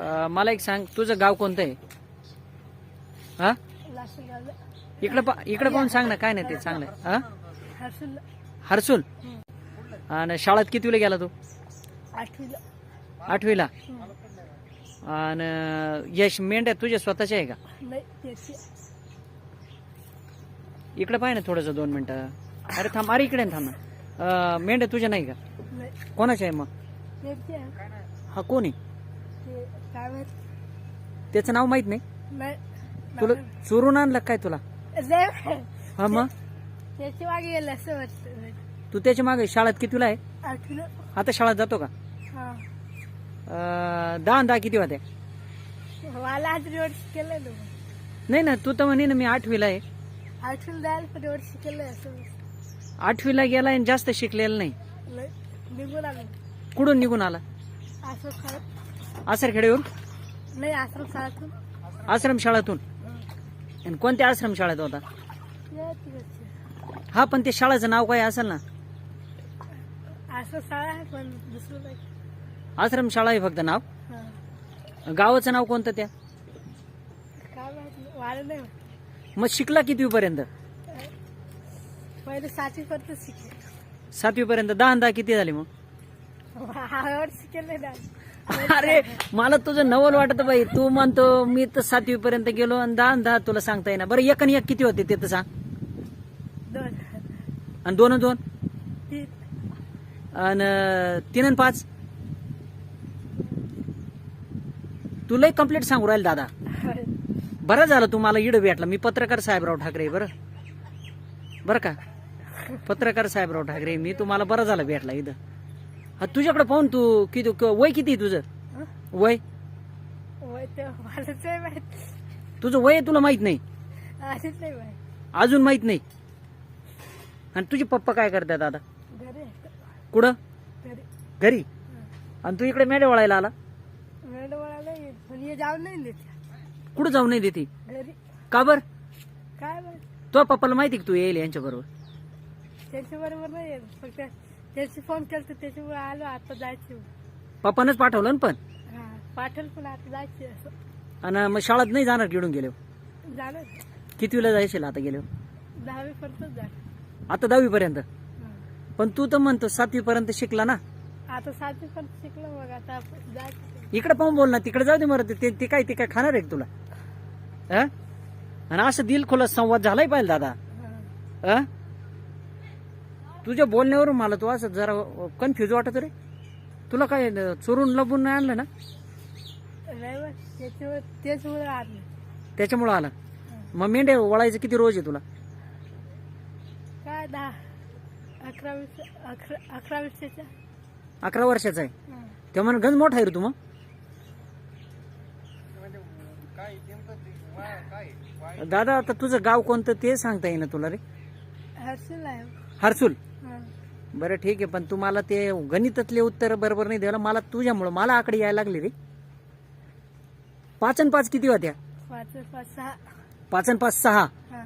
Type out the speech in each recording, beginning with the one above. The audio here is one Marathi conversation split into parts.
अं, मला एक सांग तुझं गाव कोणतं आहे? हा? इकडं पा इकडं पाहून सांग ना काय नाही ते चांगलं. आहे. हा? हर्सुल? आणि शाळेत कितीला गेला तू? आठवीला? आठवीला आणि यश मेंढ्या तुझ्या स्वतःच्या आहे का? नाही त्याची इकडे ना थोडंसं दोन मिनिटं. अरे थांब अरे इकडे ना थांब ना. अं, मेंढ्या तुझ्या नाही का? नाही कोणाच्या आहे मग? त्याची हा कोणी काय माहीत? त्याचं नाव माहीत नाही? तुला चोरून आणलं काय तुला. हा मग? त्याची मागे गेलं असं वाटतं. तू त्याच्यामागे शाळेत कितीला आहे? आठवीला आता शाळेत जातो का? हा. अं, दहा आणि दहा किती होत्या? मला आज वर्ष केलं ना नाही ना तू तर म्हणे ना मी आठवीला आहे. आठवीला जायला पण वर्ष केलं असं आठवीला गेला आणि जास्त शिकलेला नाही. निघून आलो. कुठून निघून आला? असं खात आसरखेडेवरून नाही आश्रम शाळातून. आश्रम शाळेतून आणि कोणत्या आश्रम शाळेत होता? या तिकडचे. हा पण ते शाळेचं नाव काय असेल ना? आश्रम शाळा आहे पण दुसरं नाही आश्रम शाळा आहे फक्त नाव? हा. गावाचं नाव कोणतं त्या? काय माहिती वाढ नाही. मग शिकला कितवी पर्यंत पहिले सातवी पर्यंत शिकले. सातवी पर्यंत दहा दहा किती झाले मग? हा वर्ष केलं ना. अरे मला तुझं नवल वाटत बाई. तू म्हणतो मी तर सातवी पर्यंत गेलो आणि दहा दहा तुला सांगता येणार बरं एक आणि एक किती होते ते तर सांग. दोन. आणि दोन आणि दोन? तीन. आणि तीन आणि पाच? तुलाही कंप्लीट सांगू राहील दादा. बरं झालं तुम्हाला इड भेटला. मी पत्रकार साहेबराव ठाकरे बरं. बरं का? पत्रकार साहेबराव ठाकरे मी तुम्हाला बरं झालं भेटला इथं. हा तुझ्याकडे पाहून तू किती क- वय किती आहे तुझं? वय? वय ते मलाच नाही माहीत. तुझं वय आहे तुला माहीत नाही? आधीच नाही माहीत. अजून माहीत नाही? आणि तुझे पप्पा काय करतात दादा? घरी आहे. कुठं? घरी. घरी? आणि तू इकडे मेढे वळायला आला? नाही पण हे जाऊन नाही देत. कुठं जाऊ नाही देते? घरी. का बर? काय माहीत तो पप्पाला माहिती का तू येईल यांच्या बरोबर त्यांच्या बरोबर नाही येत. फक्त त्याची फोन केलं त्याच्यामुळे आलो आता जायचे. पप्पानंच पाठवलं ना पण? हा पाठल पण आता जायचे असं. आणि मग शाळेत नाही जाणार गिडून गेलो झालं कितवीला जायचे आता गेलो दहावी पर्यंत झालं आता दहावी पर्यंत? हा. पण तू तर म्हणतो सातवी पर्यंत शिकला ना? आता सातवी पर्यंत शिकलो मग आता आपण जायचं. इकडे पाहून बोल ना तिकडे जाऊ दे मरत ते ते काय ते काय खाणार आहे का तुला? अं? आणि असं दिल खोला संवाद झालाय पाहिजे दादा. हा. अं? तुझ्या बोलण्यावरून मला तू असं जरा कन्फ्युज वाटत रे. तुला काय चोरून लपून नाही आणलं ना? त्याच्यामुळे आणलं त्याच्यामुळं आलं. मग मेंढ्या वळायचं किती रोज आहे तुला? काय दहा अकरा वीस अकरा अकरा वीसच्या अकरा वर्षाचा आहे. तेव्हा गंज मोठा आहे रे तू मग. दादा आता तुझं गाव कोणतं ते सांगता येईना तुला रे. हर्षल आहे. हर्सुल हा. बरं ठीक आहे पण तुम्हाला ते गणितातले उत्तर बरोबर नाही द्यायला मला तुझ्यामुळं मला आकडे यायला लागले रे. पाच आणि पाच किती होत्या? पाच पाच सहा. पाच आणि पाच सहा. हा.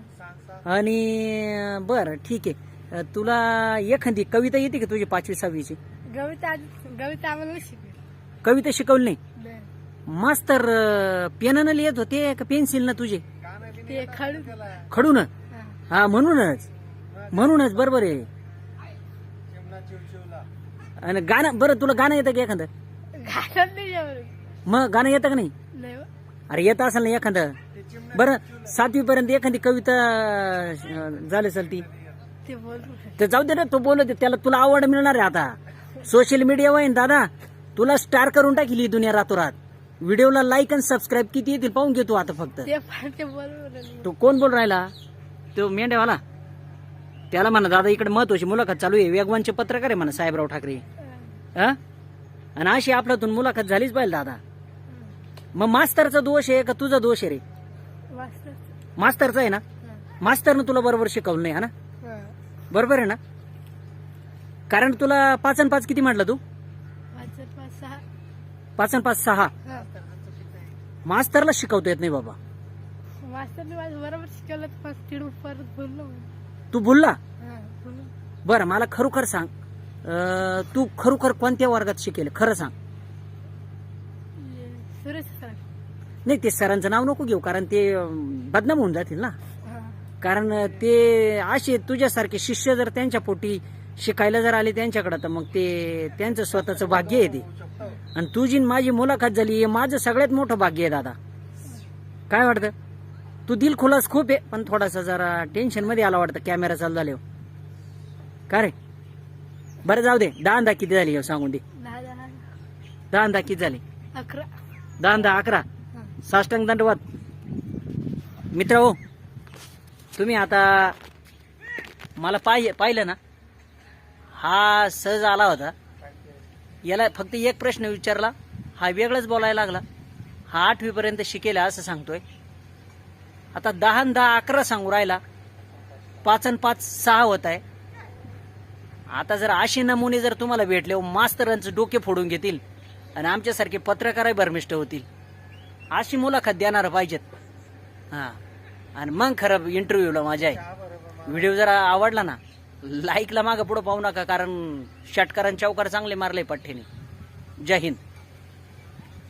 आणि बरं ठीक आहे. तुला एखादी कविता येते का तुझी पाचवी सहावीची? गविता आधी गविता आम्हाला नाही शिकली. कविता शिकवली नाही. मास्तर अं, पेनानं लिहित होते का पेन्सिल ना तुझे? ते खडू. खडून. हा म्हणूनच. म्हणूनच बरोबर आहे. आणि गाणं बरं तुला गाणं येतं का एखादं? घालत नाही एवढं. मग गाणं येतं का नाही. अरे येत असेल ना एखादं. बरं सातवी पर्यंत एखादी कविता अं, झाली असेल ती? ते बोलू तर जाऊ दे ना तो बोलत आहे, त्याला तुला आवड मिळणार आहे आता. सोशल मीडिया वाईन दादा. तुला स्टार करून टाकली ही दुनिया रातोरात. व्हिडिओला लाईक आणि सबस्क्राईब किती येतील पाहून घेतो आता फक्त. ते पण ते बोलू तो कोण बोल राहिला? तो मेंढेवाला त्याला म्हणा दादा इकडे महत्वाची मुलाखत चालू आहे. वेगवानचे पत्रकार आहे म्हणा साहेबराव ठाकरे. हा? आणि अशी आपल्यातून मुलाखत झालीच पाहिजे दादा. मग मास्तरचा दोष आहे का तुझा दोष आहे रे? मास्तरचा आहे ना? मास्तरनं तुला बरोबर शिकवलं नाही हा ना? बरोबर आहे ना? कारण तुला पाच आणि पाच किती म्हटलं तू? पाच सहा आणि पाच सहा. मास्तरला शिकवता येत नाही बाबा. मास्तरने बरोबर शिकवलं तू बोलला? हा बोलू. बरं मला खरोखर सांग. अं, तू खरोखर कोणत्या वर्गात शिकेल? खरं सांग. सुरेश सर. नाही ते सरांचं नाव नको घेऊ कारण ते अं, बदनाम होऊन जातील ना. हा. कारण ते असे तुझ्यासारखे शिष्य जर त्यांच्या पोटी शिकायला जर आले त्यांच्याकडे तर मग ते त्यांचं स्वतःचं भाग्य आहे ते. आणि तुझी माझी मुलाखत झाली हे माझं सगळ्यात मोठं भाग्य आहे दादा. काय वाटतं? तू दिल खुलास खूप आहे पण थोडासा जरा टेन्शनमध्ये आला वाटतं कॅमेरा चालू झाल्यावर. का रे? बरं जाऊ दे दहा दहा किती झाली सांगून दे. दहा दहा किती झाली? अकरा. दहा दहा अकरा. साष्टांग दंडवत. मित्र हो तुम्ही आता मला पाहिजे पाहिलं ना हा सहज आला होता. याला फक्त एक प्रश्न विचारला हा वेगळाच बोलायला लागला. हा आठवीपर्यंत शिकेला असं सांगतोय. आता दहा दहा अकरा सांगू राहिला. पाच आणि पाच सहा होत आहे. आता जर असे नमुने जर तुम्हाला भेटले मास्तरांचं डोके फोडून घेतील आणि आमच्यासारखे पत्रकारही भरमिष्ट होतील. अशी मुलाखत देणार पाहिजेत. हा. आणि मग खरं इंटरव्ह्यूला माझ्या आहे. व्हिडिओ जरा आवडला ना लाईकला मागं पुढं पाहू नका कारण षटकार चौकार चांगले मारले पठ्ठेने. जय हिंद.